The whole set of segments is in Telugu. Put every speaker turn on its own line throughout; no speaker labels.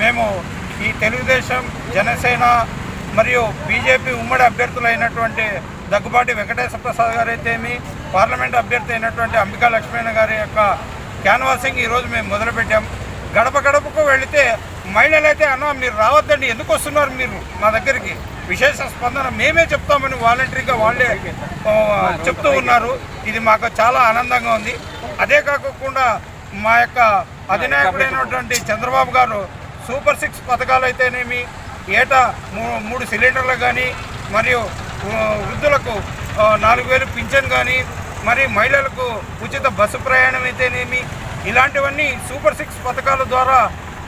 మేము ఈ తెలుగుదేశం జనసేన మరియు బీజేపీ ఉమ్మడి అభ్యర్థులైనటువంటి దగ్గుబాటి వెంకటేశ్వర ప్రసాద్ గారు అయితేమి పార్లమెంట్ అభ్యర్థి అయినటువంటి అంబికా లక్ష్మణ గారి యొక్క క్యాన్వాసింగ్ ఈరోజు మేము మొదలుపెట్టాం. గడప గడపకు వెళితే మహిళలు అయితే అన్న మీరు రావద్దండి. ఎందుకు వస్తున్నారు మీరు మా దగ్గరికి? విశేష స్పందన మేమే చెప్తామని వాలంటరీగా వాళ్ళే చెప్తూ ఉన్నారు. ఇది మాకు చాలా ఆనందంగా ఉంది. అదే కాకుండా మా యొక్క అధినాయకుడైనటువంటి చంద్రబాబు గారు సూపర్ సిక్స్ పథకాలు అయితేనేమి ఏటా మూ- మూడు సిలిండర్లు కానీ మరియు వృద్ధులకు నాలుగు వేలు పింఛన్ కానీ మరి మహిళలకు ఉచిత బస్సు ప్రయాణం అయితేనేమి ఇలాంటివన్నీ సూపర్ సిక్స్ పథకాల ద్వారా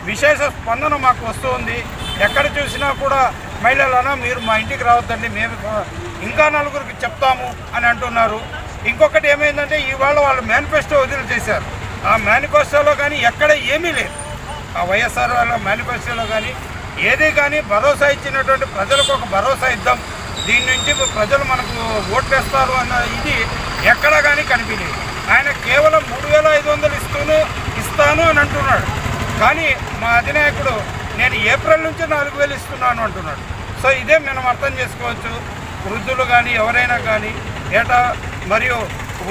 విశేష స్పందన మాకు వస్తుంది. ఎక్కడ చూసినా కూడా మహిళలన్నా మీరు మా ఇంటికి రావద్దండి మేము ఇంకా నలుగురికి చెప్తాము అని అంటున్నారు. ఇంకొకటి ఏమైందంటే ఇవాళ వాళ్ళు మేనిఫెస్టో వదిలి చేశారు ఆ మేనిఫెస్టోలో కానీ ఎక్కడ ఏమీ లేదు. ఆ వైఎస్ఆర్ వాళ్ళ మేనిఫెస్టోలో కానీ ఏది కానీ భరోసా ఇచ్చినటువంటి ప్రజలకు ఒక భరోసా ఇద్దాం. దీని నుంచి ప్రజలు మనకు ఓట్లేస్తారు అన్న ఇది ఎక్కడా కానీ కనిపించలేదు. ఆయన కేవలం మూడు వేల ఐదు వందలు ఇస్తూనే ఇస్తాను అని అంటున్నాడు. కానీ మా అధినాయకుడు నేను ఏప్రిల్ నుంచి నాలుగు వేలు ఇస్తున్నాను అంటున్నాడు. సో ఇదే మనం అర్థం చేసుకోవచ్చు. వృద్ధులు కానీ ఎవరైనా కానీ ఏటా మరియు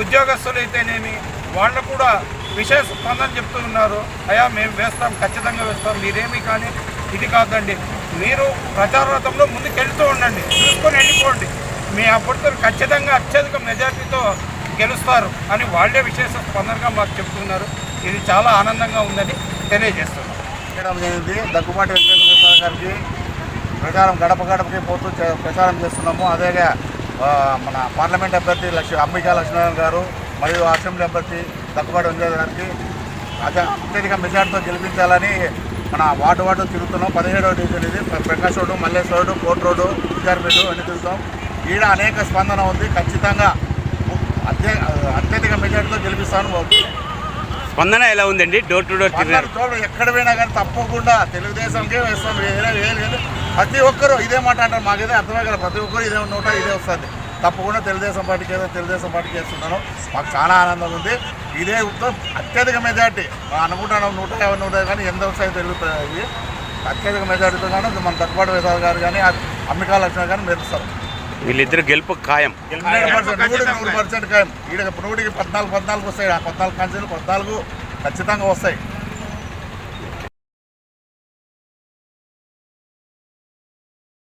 ఉద్యోగస్తులు అయితేనేమి వాళ్ళు కూడా విశేష స్పందన చెప్తూ ఉన్నారు. అయ్యా మేము వేస్తాం ఖచ్చితంగా వేస్తాం మీరేమి కానీ ఇది కాదండి. మీరు ప్రచార ముందుకెళ్తూ ఉండండి చూసుకొని వెళ్ళిపోండి. మీ అభ్యర్థులు ఖచ్చితంగా అత్యధిక మెజార్టీతో గెలుస్తారు అని వాళ్ళే విశేష స్పందనగా మాకు చెప్తున్నారు ఇది చాలా ఆనందంగా ఉందని తెలియజేస్తున్నాం.
చేయడం జరిగింది దగ్గుబాటి వెంకటేశ్వర గారికి ప్రచారం గడప గడపకి పోతూ ప్రచారం చేస్తున్నాము. అదేగా మన పార్లమెంట్ అభ్యర్థి లక్ష్మి అంబికా లక్ష్మీనారాయణ గారు మరియు అసెంబ్లీ అభ్యర్థి దగ్గుబాటి గారికి అత్య అత్యధిక మెజార్టీతో గెలిపించాలని మన వార్డు వార్డు తిరుగుతున్నాం. పదిహేడవ డివిజన్ ఇది ప్ర- Prakash road Mallesh road court road Vidyarpet అన్ని తిరుగుతాం. ఈడ అనేక స్పందన ఉంది. ఖచ్చితంగా అత్య అత్యధిక మెజార్టీతో గెలిపిస్తాను
స్పందన ఎలా ఉందండి? డోర్ టు డోర్
తోడు ఎక్కడ పోయినా కానీ తప్పకుండా తెలుగుదేశంకే వేస్తాం. వేరే వేరే ప్రతి ఒక్కరు ఇదే మాట అంటారు. మాకైతే అర్థమే కదా ప్రతి ఒక్కరు ఇదే నోట ఇదే వస్తుంది. తప్పకుండా తెలుగుదేశం పార్టీకి ఏదో తెలుగుదేశం పార్టీకి వేస్తున్నాను. మాకు చాలా ఆనందం ఉంది. ఇదే ఉత్తరం అత్యధిక మెజార్టీ. మనం అనుకుంటున్నాం నూట యాభై నూట కానీ ఎంత వస్తాయో తెలుగుతుంది ఇది అత్యధిక మెజార్టీతో కానీ మన తక్కువ వేసారు గారు కానీ అంబికా లక్ష్మణ్ కానీ మెరుస్తారు.
వీళ్ళిద్దరు గెలుపు ఖాయం.
నూటికి నూరు పర్సెంట్ ఖాయం. ఈడ నూటికి పద్నాలుగు పద్నాలుగు వస్తాయి. ఆ పద్నాలుగు కాన్సీలు పద్నాలుగు ఖచ్చితంగా వస్తాయి.